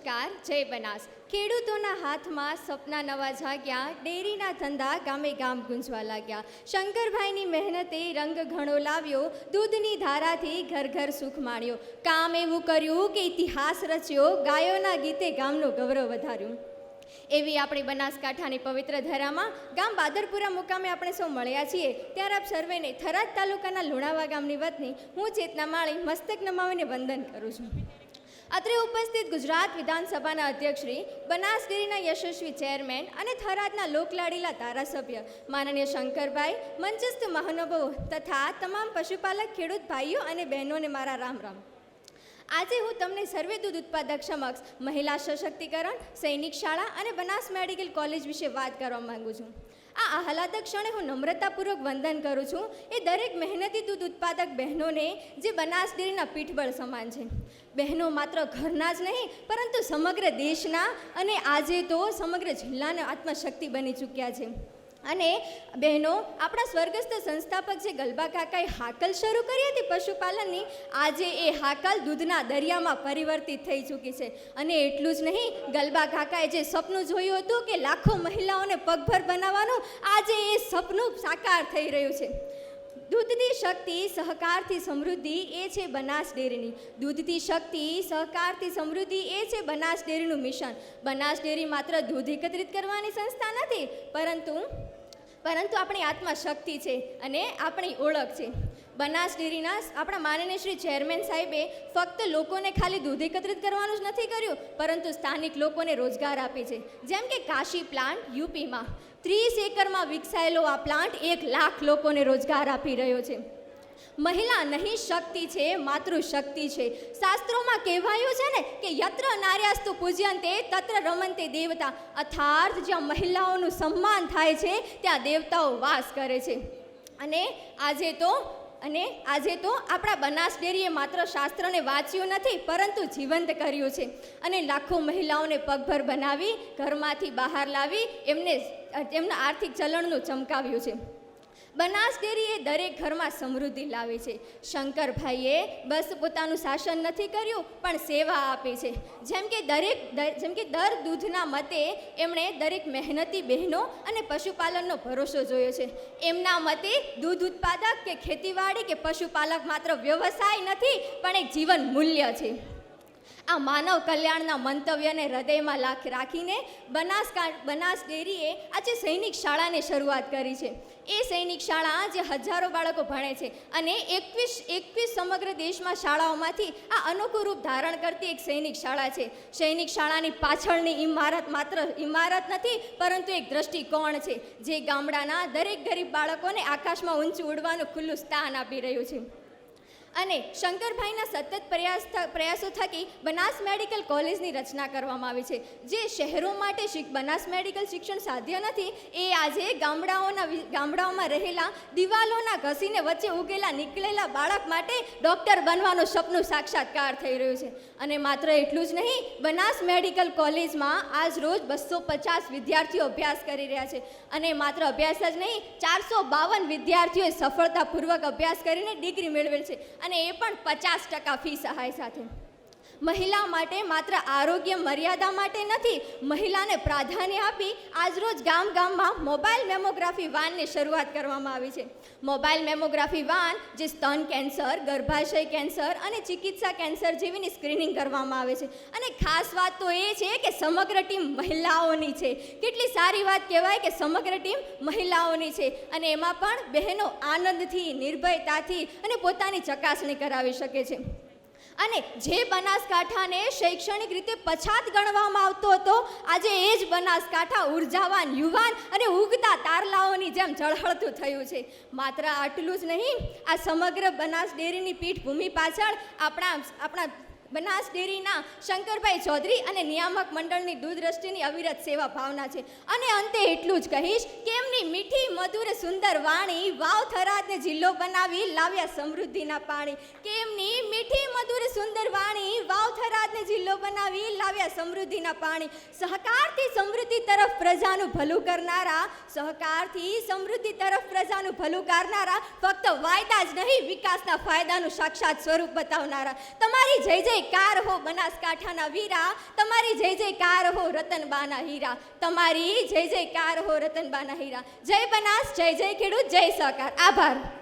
નમસ્કાર, જય બનાસ. ખેડૂતોના હાથમાં સપના નવા જાગ્યા, ડેરીના ધંધા ગામે ગામ ગુંજવા લાગ્યા. શંકરભાઈની મહેનતે રંગ ઘણો લાવ્યો, દૂધની ધારાથી ઘર ઘર સુખ માણ્યો. કામ એવું કર્યું કે ઇતિહાસ રચ્યો, ગાયોના ગીતે ગામનું ગૌરવ વધાર્યું. એવી આપણી બનાસકાંઠાની પવિત્ર ધરામાં ગામ બાદરપુરા મુકામે આપણે સૌ મળ્યા છીએ. ત્યારે આપ સર્વેને થરાદ તાલુકાના લુણાવા ગામની વતની હું ચેતના માળી મસ્તક નમાવીને વંદન કરું છું. અત્રે ઉપસ્થિત ગુજરાત વિધાનસભાના અધ્યક્ષ શ્રી બનાસગીરીના યશસ્વી ચેરમેન અને થરાદના લોકલાડીલા ધારાસભ્ય માનનીય શંકરભાઈ, મંચસ્થ મહાનુભાવો તથા તમામ પશુપાલક, ખેડૂત ભાઈઓ અને બહેનોને મારા રામ રામ. આજે હું તમને સર્વે દૂધ ઉત્પાદક સમક્ષ મહિલા સશક્તિકરણ, સૈનિક શાળા અને બનાસ મેડિકલ કોલેજ વિશે વાત કરવા માંગુ છું. આ આહલાદક ક્ષણે હું નમ્રતાપૂર્વક વંદન કરું છું. એ દરેક મહેનતી દૂધ ઉત્પાદક બહેનોને જે બનાસ ડેરીના પીઠબળ સમાન છે. બહેનો માત્ર ઘરના જ નહીં, પરંતુ સમગ્ર દેશના અને આજે તો સમગ્ર જિલ્લાના આત્મશક્તિ બની ચૂક્યા છે. અને બહેનો, આપણા સ્વર્ગસ્થ સંસ્થાપક જે ગલબા કાકાએ હાકલ શરૂ કરી હતી પશુપાલનની, આજે એ હાકલ દૂધના દરિયામાં પરિવર્તિત થઈ ચૂકી છે. અને એટલું જ નહીં, ગલબા કાકાએ જે સપનું જોયું હતું કે લાખો મહિલાઓને પગભર બનાવવાનું, આજે એ સપનું સાકાર થઈ રહ્યું છે. દૂધની શક્તિ, સહકારથી સમૃદ્ધિ એ છે બનાસ ડેરીની. દૂધથી શક્તિ, સહકારથી સમૃદ્ધિ એ છે બનાસ ડેરીનું મિશન. બનાસ ડેરી માત્ર દૂધ એકત્રિત કરવાની સંસ્થા નથી, પરંતુ પરંતુ આપણી આત્મા શક્તિ છે અને આપણી ઓળખ છે. બનાસ ડેરીના આપણા માનનીય શ્રી ચેરમેન સાહેબે ફક્ત લોકોને ખાલી દૂધ એકત્રિત કરવાનું જ નથી કર્યું, પરંતુ સ્થાનિક લોકોને રોજગાર આપે છે. જેમ કે કાશી પ્લાન્ટ યુપીમાં. ત્રીસ એકરમાં વિકસાયેલો આ પ્લાન્ટ એક લાખ લોકોને રોજગાર આપી રહ્યો છે. મહિલા નહીં, શક્તિ છે, માતૃશક્તિ છે. શાસ્ત્રોમાં કહેવાયું છે ને કે યત્ર નાર્યાસ્તુ પૂજ્યંતે, તત્ર રમંતે દેવતા. અર્થાર્થ જ્યાં મહિલાઓનું સન્માન થાય છે, ત્યાં દેવતાઓ વાસ કરે છે. અને આજે તો અને આજે તો આપણા બનાસ ડેરીએ માત્ર શાસ્ત્રને વાંચ્યું નથી, પરંતુ જીવંત કર્યું છે. અને લાખો મહિલાઓને પગભર બનાવી, ઘરમાંથી બહાર લાવી, એમને, એમના આર્થિક ચલણનું ચમકાવ્યું છે. બનાસ ડેરી એ દરેક ઘરમાં સમૃદ્ધિ લાવે છે. શંકરભાઈએ બસ પોતાનું શાસન નથી કર્યું, પણ સેવા આપી છે. જેમ કે દરેક જેમ કે દર દૂધના મતે એમણે દરેક મહેનતી બહેનો અને પશુપાલનનો ભરોસો જોયો છે. એમના મતે દૂધ ઉત્પાદક કે ખેતીવાડી કે પશુપાલક માત્ર વ્યવસાય નથી, પણ એક જીવન મૂલ્ય છે. આ માનવ કલ્યાણના મંતવ્યને હૃદયમાં લાખ રાખીને બનાસકાંઠ, બનાસ ડેરીએ આજે સૈનિક શાળાની શરૂઆત કરી છે. એ સૈનિક શાળા જે હજારો બાળકો ભણે છે અને એકવીસ એકવીસ સમગ્ર દેશમાં શાળાઓમાંથી આ અનોખું રૂપ ધારણ કરતી એક સૈનિક શાળા છે. સૈનિક શાળાની પાછળની ઇમારત માત્ર ઇમારત નથી, પરંતુ એક દ્રષ્ટિકોણ છે. જે ગામડાના દરેક ગરીબ બાળકોને આકાશમાં ઊંચું ઉડવાનું ખુલ્લું સ્થાન આપી રહ્યું છે. અને શંકરભાઈના સતત પ્રયાસ પ્રયાસો થકી બનાસ મેડિકલ કોલેજની રચના કરવામાં આવી છે. જે શહેરો માટે બનાસ મેડિકલ શિક્ષણ સાધ્ય નથી, એ આજે ગામડાઓના ગામડાઓમાં રહેલા દિવાલોના ઘસીને વચ્ચે ઉગેલા નીકળેલા બાળક માટે ડૉક્ટર બનવાનું સપનું સાક્ષાત્કાર થઈ રહ્યું છે. અને માત્ર એટલું જ નહીં, બનાસ મેડિકલ કોલેજમાં આજ રોજ બસો પચાસ વિદ્યાર્થીઓ અભ્યાસ કરી રહ્યા છે. અને માત્ર અભ્યાસ જ નહીં, ચારસો બાવન વિદ્યાર્થીઓએ સફળતાપૂર્વક અભ્યાસ કરીને ડિગ્રી મેળવેલ છે. અને એ પણ પચાસ ટકા ફી સહાય સાથે. મહિલા માટે માત્ર આરોગ્ય મર્યાદા માટે નથી, મહિલાને પ્રાધાન્ય આપી આજરોજ ગામ ગામમાં મોબાઈલ મેમોગ્રાફી વાનની શરૂઆત કરવામાં આવી છે. મોબાઈલ મેમોગ્રાફી વાન, જે સ્તન કેન્સર, ગર્ભાશય કેન્સર અને ચિકિત્સા કેન્સર જેવીની સ્ક્રીનિંગ કરવામાં આવે છે. અને ખાસ વાત તો એ છે કે સમગ્ર ટીમ મહિલાઓની છે. કેટલી સારી વાત કહેવાય કે સમગ્ર ટીમ મહિલાઓની છે. અને એમાં પણ બહેનો આનંદથી, નિર્ભયતાથી અને પોતાની ચકાસણી કરાવી શકે છે. અને જે બનાસકાંઠાને શૈક્ષણિક રીતે પછાત ગણવામાં આવતો હતો, આજે એ જ બનાસકાંઠા ઉર્જાવાન, યુવાન અને ઉગતા તારલાઓની જેમ ઝળહળતું થયું છે. માત્ર આટલું જ નહીં, આ સમગ્ર બનાસ ડેરીની પીઠભૂમિ પાછળ આપણા આપણા બનાસ ડેરીના શંકરભાઈ ચૌધરી અને નિયામક મંડળની દૂરદ્રષ્ટિની અવિરત સેવા ભાવના છે. અને અંતે એટલું જ કહીશ કે એમની મીઠી, મધુર, સુંદર વાણી વાવ થરાદને જિલ્લો બનાવી લાવ્યા સમૃદ્ધિના પાણી. કે એમની મીઠી જિલ્લો બનાવી લાવ્યા સમૃદ્ધિના પાણી. સહકારથી સમૃદ્ધિ તરફ પ્રજાનું ભલું કરનારા, સહકારથી સમૃદ્ધિ તરફ પ્રજાનું ભલું કરનારા, ફક્ત વાયદા જ નહીં, વિકાસના ફાયદાનું સાક્ષાત સ્વરૂપ બતાવનારા. તમારી જય જય કાર હો બનાસકાંઠાના વીરા, તમારી જય જયકાર હો રતનબાના હીરા. તમારી જય જયકાર હો રતનબાના હીરા. જય બનાસ, જય જય ખેડૂત, જય સહકાર. આભાર.